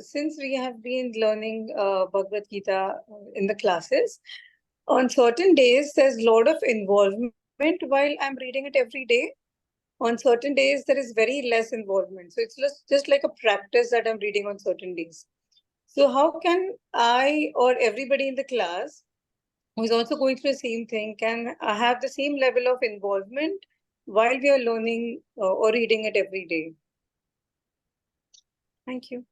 since we have been learning uh, Bhagavad Gita uh, in the classes, on certain days there's a lot of involvement while I'm reading it every day. On certain days there is very less involvement. So it's just, just like a practice that I'm reading on certain days. So how can I or everybody in the class who is also going through the same thing can have the same level of involvement while we are learning uh, or reading it every day? Thank you.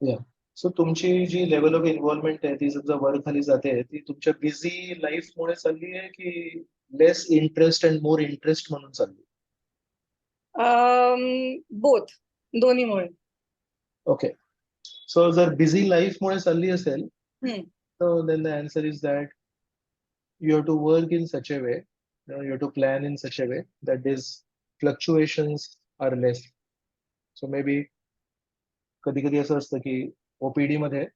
So तुमची जी level of involvement आहे ती समजा वर खाली जाते ती तुमच्या बिझी लाईफ मुळे चालली आहे की less interest and more interest म्हणून चालली Um, both. दोन्हीमुळे. ओके सो जर बिझी लाईफ मुळे चालली असेल हम्म. तर then the answer is that you have to work in such a way you have to plan in such a way that this fluctuations are less so may be कधी कधी असं असतं की OPD मध्ये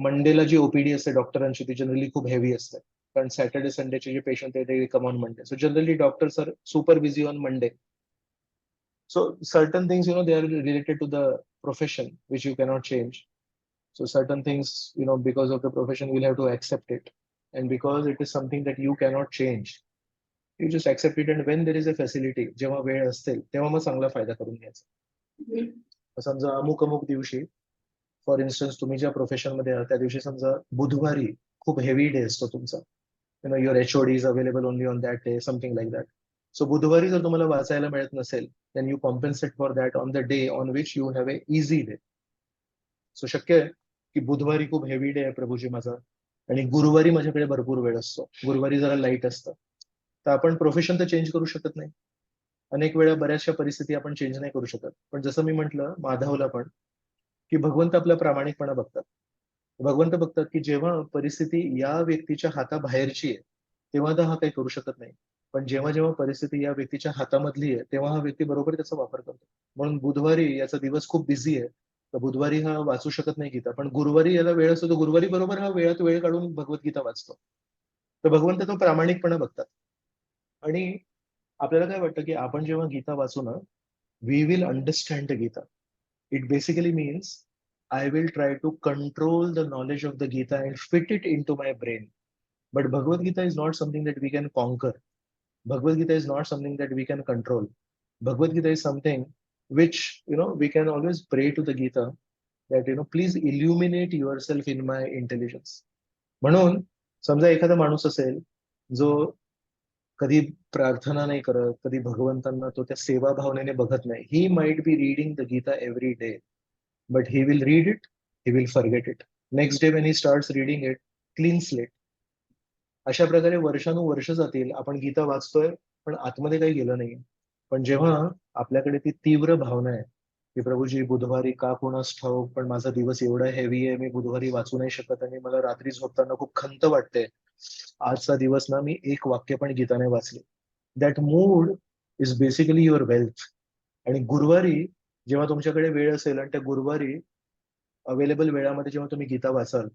मंडेला जी OPD असते डॉक्टरांची ती generally खूप हेवी असते. कारण सॅटर्डे संडेचे जे पेशंट आहे ते come on Monday so generally doctor sir super busy on Monday so certain things you know they are related to the profession which you cannot change so certain things you know because of the profession will have to accept it and because it is something that you cannot change you just accept it and when there is a facility जेव्हा वेळ असतील तेव्हा मग चांगला फायदा करून घ्यायचा. समजा अमुक अमुक दिवशी, फॉर इन्स्टन्स तुम्ही ज्या प्रोफेशनमध्ये आहात त्या दिवशी समजा बुधवारी खूप हेवी डे असतो तुमचा. You know your HOD D is available only on that day something like that. So बुधवारी जर तुम्हाला वाचायला मिळत नसेल then you compensate for that on the day on which you have a easy day so शक्य आहे की बुधवारी खूप हेवी डे आहे प्रभूजी माझा. आणि गुरुवारी माझ्याकडे भरपूर वेळ असतो. गुरुवारी जरा लाइट असतं. तर आपण प्रोफेशन तर चेंज करू शकत नाही. अनेक वेळा बऱ्याचशा परिस्थिती आपण चेंज नाही करू शकत. पण जसं मी म्हटलं माधवला पण की भगवंत आपला प्रामाणिकपणा बघतात. भगवंत बघतात की जेव्हा परिस्थिती या व्यक्तीच्या हाताबाहेरची आहे तेव्हा तर हा काही करू शकत नाही. पण जेव्हा जेव्हा परिस्थिती या व्यक्तीच्या हातामधली आहे तेव्हा हा व्यक्ती बरोबर त्याचा वापर करतो. म्हणून बुधवारी याचा दिवस खूप बिझी आहे. तर बुधवारी हा वाचू शकत नाही गीता. पण गुरुवारी याला वेळ असतो तर गुरुवारी बरोबर हा वेळात वेळ काढून भगवद्गीता वाचतो. तर भगवंत तो प्रामाणिकपणा बघतात. आणि आपल्याला काय वाटतं की आपण जेव्हा गीता वाचू ना we will understand the Gita. It basically means I will try to control the knowledge of the Gita and fit it in to my brain but Bhagavad Gita is not something that we can conquer Bhagavad Gita is not something that we can control Bhagavad Gita is something which you know we can always pray to the Gita that you know please illuminate your self in my intelligence म्हणून समजा एखादा माणूस असेल जो कधी प्रार्थना नाही करत कधी भगवंतांना तो त्या सेवा भावनेने बघत नाही. He might be reading the Gita every day but he will read it he will forget it next day when he start reading it clean slate अशा प्रकारे वर्षानुवर्ष जातील. आपण गीता वाचतोय पण आतमध्ये काही गेलं नाही पण जेव्हा आपल्याकडे ती तीव्र भावना आहे की प्रभूजी बुधवारी का कोणास ठाऊक पण माझा दिवस एवढा हेवी आहे मी बुधवारी वाचू नाही शकत आणि मला रात्री झोपताना खूप खंत वाटते आजचा दिवस ना मी एक वाक्य पण गीताने वाचले. That mood is basically your wealth आणि गुरुवारी जेव्हा तुमच्याकडे वेळ असेल आणि त्या गुरुवारी अवेलेबल वेळामध्ये जेव्हा तुम्ही गीता वाचाल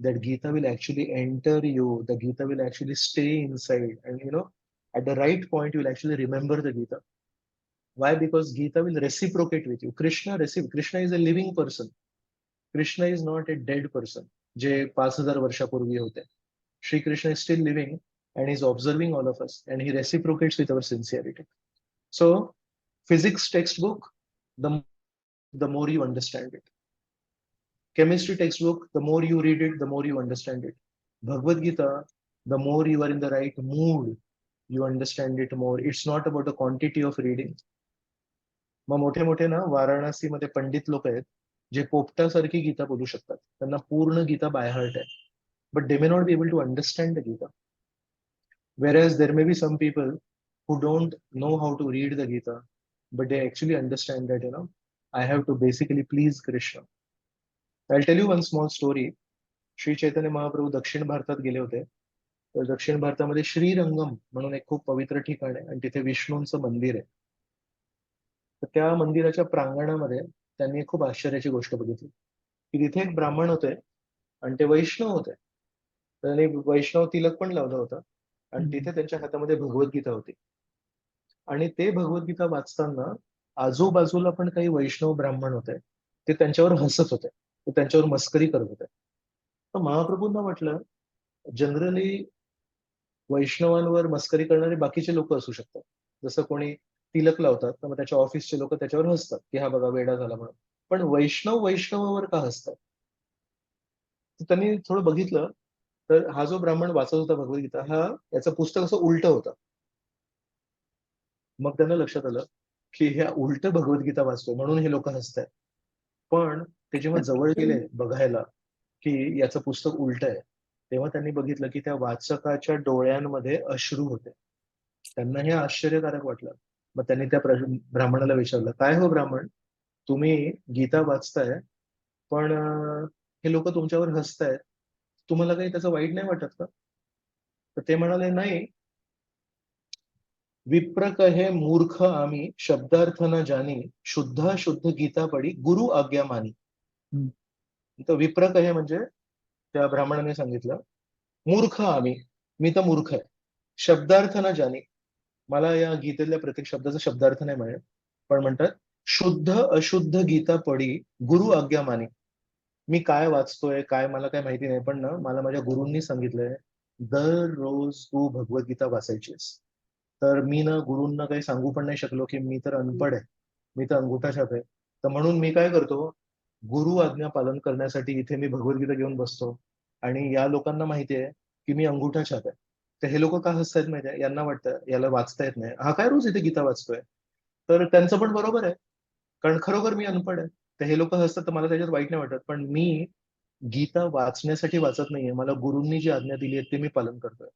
that Gita will actually enter you the Gita will actually stay in side and you know at the right point will actually remember the Gita. Why because Gita will reciprocate with you Krishna recip Krishna is a living person Krishna is not a dead person जे पाच हजार वर्षापूर्वी होते. Sri Krishna is still living and he's observing all of us and he reciprocates with our sincerity. So physics textbook, the, the more you understand it. chemistry textbook, the more you read it, the more you understand it. Bhagavad Gita, the more you are in the right mood, you understand it more. It's not about the quantity of reading. मग मोठे मोठे ना वाराणसीमध्ये पंडित लोक आहेत जे पोपटासारखी गीता बोलू शकतात त्यांना पूर्ण गीता बायहार्ट आहे but they may not be able to understand the Gita whereas may may be some people who don't know how to read the Gita but actually understand that, you know, I I have to basically please Krishna I'll tell you one small story. Shri Chaitanya Mahaprabhu दक्षिण भारतात गेले होते. तर दक्षिण भारतामध्ये श्रीरंगम म्हणून एक खूप पवित्र ठिकाण आहे आणि तिथे विष्णूंचं मंदिर आहे. तर त्या मंदिराच्या प्रांगणामध्ये त्यांनी खूप आश्चर्याची गोष्ट बघितली की तिथे एक ब्राह्मण होते आणि ते वैष्णव होते. त्यांनी वैष्णव तिलक पण लावलं होतं. आणि तिथे त्यांच्या हातामध्ये भगवद्गीता होती. आणि ते भगवद्गीता वाचताना आजूबाजूला पण काही वैष्णव ब्राह्मण होते ते त्यांच्यावर हसत होते ते त्यांच्यावर मस्करी करत होते. तर महाप्रभूंना म्हटलं जनरली वैष्णवांवर मस्करी करणारे बाकीचे लोक असू शकतात. जसं कोणी तिलक लावतात तर मग त्याच्या ऑफिसचे लोक त्याच्यावर हसतात की हा बघा वेडा झाला म्हणून. पण वैष्णव वैष्णवावर का हसतात? त्यांनी थोडं बघितलं तर हा जो ब्राह्मण वाचत होता भगवद्गीता हा याचं पुस्तक असं उलट होतं. मग त्यांना लक्षात आलं की ह्या उलट भगवद्गीता वाचतोय म्हणून हे लोक हसतायत. पण ते जेव्हा जवळ गेले बघायला की याचं पुस्तक उलट आहे तेव्हा त्यांनी बघितलं की त्या वाचकाच्या डोळ्यांमध्ये अश्रू होते. त्यांना हे आश्चर्यकारक वाटलं. मग त्यांनी त्या ब्राह्मणाला विचारलं काय हो ब्राह्मण? तुम्ही गीता वाचताय पण हे लोक तुमच्यावर हसतायत. तुम्हाला काही त्याचं वाईट नाही वाटत का? तर ते म्हणाले नाही. विप्र कहे मूर्ख आम्ही शब्दार्थ न जानी शुद्ध शुद्ध गीता पडी गुरु आज्ञा मानी. तर विप्र कहे म्हणजे त्या ब्राह्मणाने सांगितलं मूर्ख आम्ही मी तर मूर्ख आहे. शब्दार्थ न जानी मला या गीतेतल्या प्रत्येक शब्दाचा शब्दार्थ नाही माहीत पण म्हणतात शुद्ध अशुद्ध गीता पडी गुरु आज्ञा मानी. मी काय वाचतोय काय मला काय माहिती नाही पण ना मला माझ्या गुरूंनी सांगितलंय दररोज तू भगवद्गीता वाचायचीस. तर मी ना गुरूंना काही सांगू पण नाही शकलो की मी तर अनपड आहे. मी तर अंगुठा छाप आहे. तर म्हणून मी काय करतो गुरु आज्ञा पालन करण्यासाठी इथे मी भगवद्गीता घेऊन बसतो. आणि या लोकांना माहिती आहे की मी अंगुठा छाप आहे. तर हे लोक का हसतायत माहिती आहे? यांना वाटतं याला वाचता येत नाही. हा काय रोज इथे गीता वाचतोय? तर त्यांचं पण बरोबर आहे. कारण खरोखर मी अनपड आहे. तर हे लोक हसतात तर मला त्याच्यात वाईट नाही वाटत. पण मी गीता वाचण्यासाठी वाचत नाहीये. मला गुरूंनी जी आज्ञा दिली आहे ते मी पालन करतोय.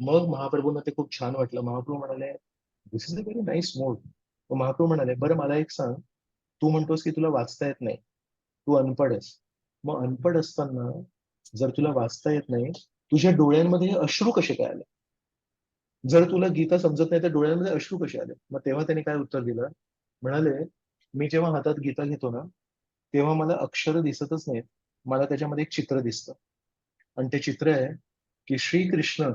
मग महाप्रभूंना ते खूप छान वाटलं. महाप्रभू म्हणाले this is a very nice mode Mahaprabhu म्हणाले बरं मला एक सांग. तू म्हणतोस की तुला वाचता येत नाही. तू अनपड आहेस. मग अनपड असताना जर तुला वाचता येत नाही तुझ्या डोळ्यांमध्ये हे अश्रू कसे काय आले? जर तुला गीता समजत नाही तर डोळ्यांमध्ये अश्रू कसे आले? मग तेव्हा त्यांनी काय उत्तर दिलं? म्हणाले मी जेव्हा हातात गीता घेतो ना तेव्हा मला अक्षर दिसतच नाहीत. मला त्याच्यामध्ये एक चित्र दिसतं. आणि ते चित्र आहे की श्रीकृष्ण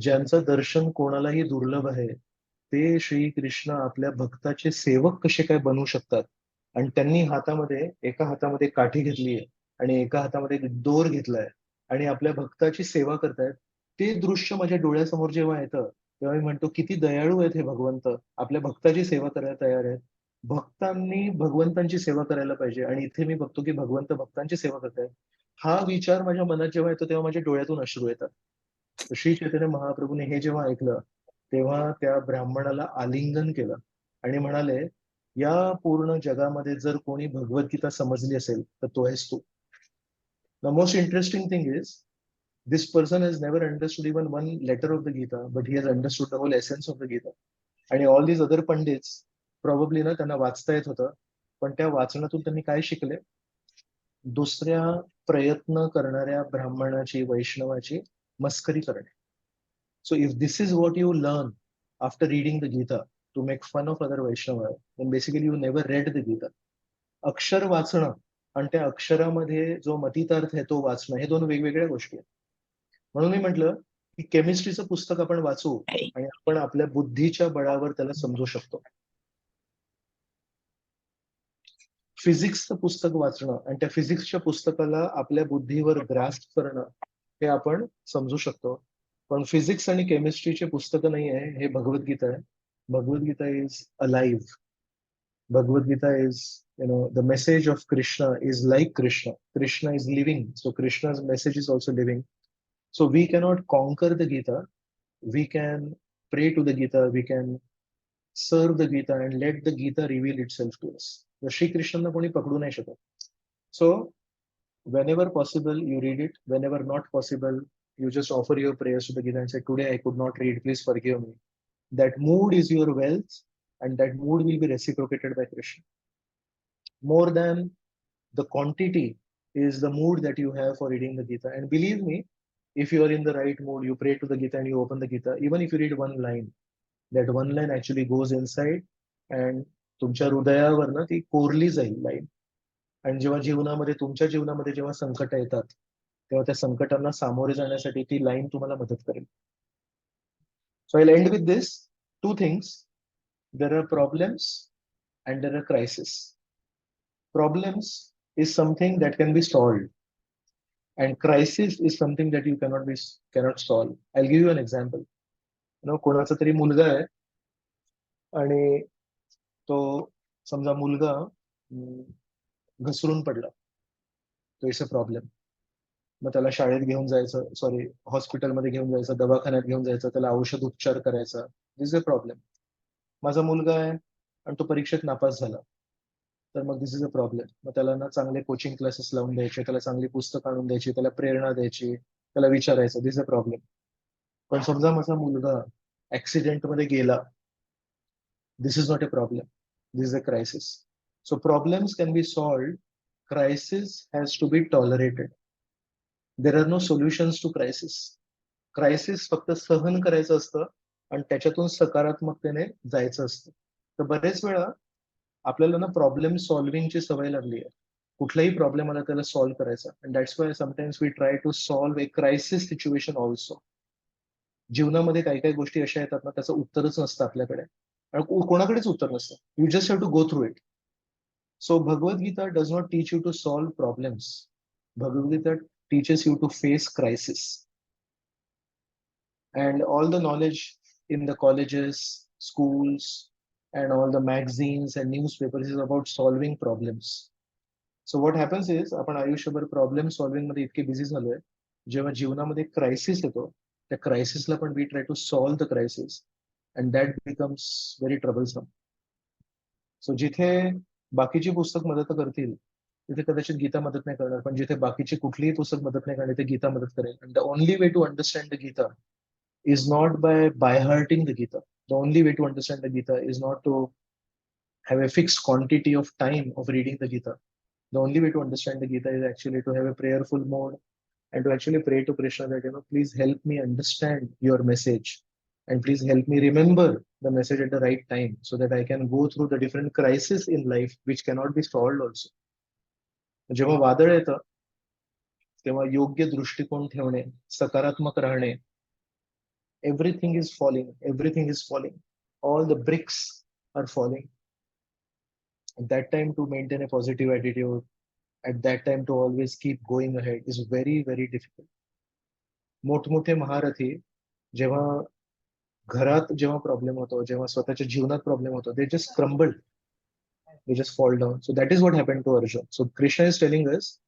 ज्यांचं दर्शन कोणालाही दुर्लभ आहे ते श्रीकृष्ण आपल्या भक्ताचे सेवक कसे काय बनवू शकतात? आणि त्यांनी हातामध्ये एका हातामध्ये काठी घेतली आहे आणि एका हातामध्ये दोर घेतलाय आणि आपल्या भक्ताची सेवा करतायत. ते दृश्य माझ्या डोळ्यासमोर जेव्हा येतं तेव्हा मी म्हणतो किती दयाळू आहेत हे भगवंत. आपल्या भक्ताची सेवा करायला तयार आहेत. भक्तांनी भगवंतांची सेवा करायला पाहिजे. आणि इथे मी बघतो की भगवंत भक्तांची सेवा करतायत. हा विचार माझ्या मनात जेव्हा येतो तेव्हा माझ्या डोळ्यातून अश्रू येतात. श्री चैतन्य महाप्रभूने हे जेव्हा ऐकलं तेव्हा त्या ब्राह्मणाला आलिंगन केलं आणि म्हणाले या पूर्ण जगामध्ये जर कोणी भगवद्गीता समजली असेल तर तो आहेस तू. The most interesting thing is this person is never understood even one letter of the Gita but he has understood the whole essence of the Gita आणि all these other pandits probably ना त्यांना वाचता येत होतं. पण त्या वाचनातून त्यांनी काय शिकले? दुसऱ्या प्रयत्न करणाऱ्या ब्राह्मणाची वैष्णवाची मस्करी करणे. So if this is what you learn after reading the Gita to make fun of other Vaishnav basically you never read the Gita अक्षर वाचणं आणि त्या अक्षरामध्ये जो मतितार्थ आहे तो वाचणं हे दोन वेगवेगळ्या गोष्टी आहेत. म्हणून मी म्हटलं की केमिस्ट्रीचं पुस्तक आपण वाचू आणि आपण आपल्या बुद्धीच्या बळावर त्याला समजू शकतो. फिजिक्सचं पुस्तक वाचणं आणि त्या फिजिक्सच्या पुस्तकाला आपल्या बुद्धीवर ग्रास करणं हे आपण समजू शकतो. पण फिजिक्स आणि केमिस्ट्रीचे पुस्तकं नाही आहे हे भगवद्गीता आहे. Bhagavad Gita is a live Bhagavad Gita is you know the message of Krishna is like Krishna Krishna is living so Krishna message is also living so we cannot conquer the Gita we can pray to the Gita we can serve the Gita and let the Gita reveal it self to us श्रीकृष्णांना कोणी पकडू नाही शकत so whenever possible you read it whenever not possible you just offer your prayers to the gita and say today i could not read please forgive me that mood is your wealth and that mood will be reciprocated by krishna more than the quantity is the mood that you have for reading the Gita. And believe me, if you are in the right mood, you pray to the Gita and you open the Gita, even if you read one line, that one line actually goes inside and तुमच्या हृदयावर ना ती कोरली जाईल line. आणि जेव्हा जीवनामध्ये तुमच्या जीवनामध्ये जेव्हा संकट येतात तेव्हा त्या संकटांना सामोरे जाण्यासाठी ती लाईन तुम्हाला मदत करेल. So I end with this two things there are problems and there are crisis problems is something that can be solved. And crisis is something that you cannot be cannot solve. I'll give you an example. You know कोणाचा तरी मुलगा आहे आणि तो समजा मुलगा घसरून पडला. तो इट्स अ प्रॉब्लेम. मग त्याला शाळेत घेऊन जायचं सॉरी हॉस्पिटलमध्ये घेऊन जायचं दवाखान्यात घेऊन जायचं त्याला औषध उपचार करायचा. दिस अ प्रॉब्लेम माझा मुलगा आहे आणि तो परीक्षेत नापास झाला. तर मग दिस इज अ प्रॉब्लेम मग त्याला ना चांगले कोचिंग क्लासेस लावून द्यायचे त्याला चांगली पुस्तकं आणून द्यायची त्याला प्रेरणा द्यायची त्याला विचारायचं दिस अ प्रॉब्लेम पण समजा माझा मुलगा ऍक्सिडेंटमध्ये गेला this is not a problem this is a crisis. So problems can be solve crisis has to be tolerated There are no solutions to crisis. Crisis फक्त सहन करायचं असतं आणि त्याच्यातून सकारात्मकतेने जायचं असतं. तर बरेच वेळा आपल्याला ना प्रॉब्लेम सॉल्व्हिंगची सवय लागली आहे. कुठलाही प्रॉब्लेम आला त्याला सॉल्व्ह करायचा. And that's why sometimes we try to solve a crisis situation also जीवनामध्ये काही काही गोष्टी अशा येतात ना त्याचं उत्तरच नसतं आपल्याकडे. कोणाकडेच उत्तर नसतं. You just have to go through it so Bhagavad Gita does not teach you to solve problems Bhagavad Gita teaches you to face crisis and all the knowledge in the colleges schools and all the magazines and newspapers is about solving problems so what happens is आपण आयुष्यभर problem सॉल्व्हिंगमध्ये इतके busy झालोय जेव्हा जीवनामध्ये crisis येतो त्या क्रायसिसला पण we try to solve the crisis And that becomes very troublesome so जिथे बाकीची पुस्तक मदत करतील तिथे कदाचित गीता मदत नाही करणार पण जिथे बाकीची कुठलीही पुस्तक मदत नाही करणार ते गीता मदत करेल and the only way to understand the Gita is not by by hearting the Gita the only way to understand the Gita is not to have a fixed quantity of time of reading the Gita. The only way to understand the Gita is actually to have a prayerful mode and to actually pray to Krishna that, you know, please help me understand your message and please help me remember the message at the right time so that I can go through the different crises in life which cannot be solved also. जेव्हा वादळ येतं तेव्हा योग्य दृष्टिकोन ठेवणे सकारात्मक राहणे everything is falling everything is falling all the bricks are falling at that time to maintain a positive attitude at that time to always keep going ahead is very very difficult मोठमोठे महारथी जेव्हा घरात जेव्हा problem होतो जेव्हा स्वतःच्या जीवनात problem होतो they just crumble they just fall down so that is what happen to Arjun so Krishna is telling us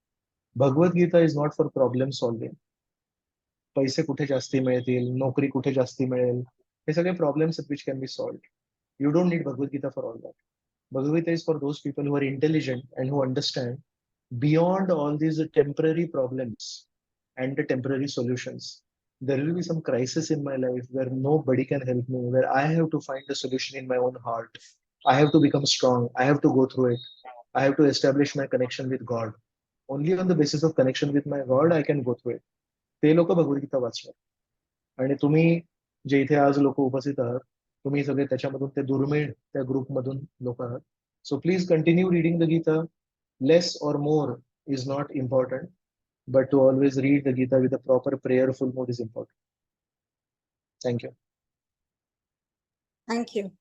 Bhagavad Gita is not for problem solving पैसे कुठे जास्ती मिळतील? नोकरी कुठे जास्ती मिळेल? हे सगळे problems which can be solve you don't need Bhagavad Gita for all that Bhagavad Gita is for those people who are intelligent and who understand beyond all these temporary problems and and the. There will be some crisis in my life where nobody can help me, where I have to find the solution in my own heart. I have to become strong. I have to go through it. I have to establish my connection with God. Only on the basis of connection with my God, I can go through it. ते लोक भगवद्गीता वाचणार आणि तुम्ही जे इथे आज लोक उपस्थित आहात तुम्ही सगळे त्याच्यामधून ते दुर्मिळ त्या ग्रुपमधून लोक आहात so please continue reading the Gita less और more is not important but to always read the Gita with a proper prayerful mood is important. Thank you. Thank you.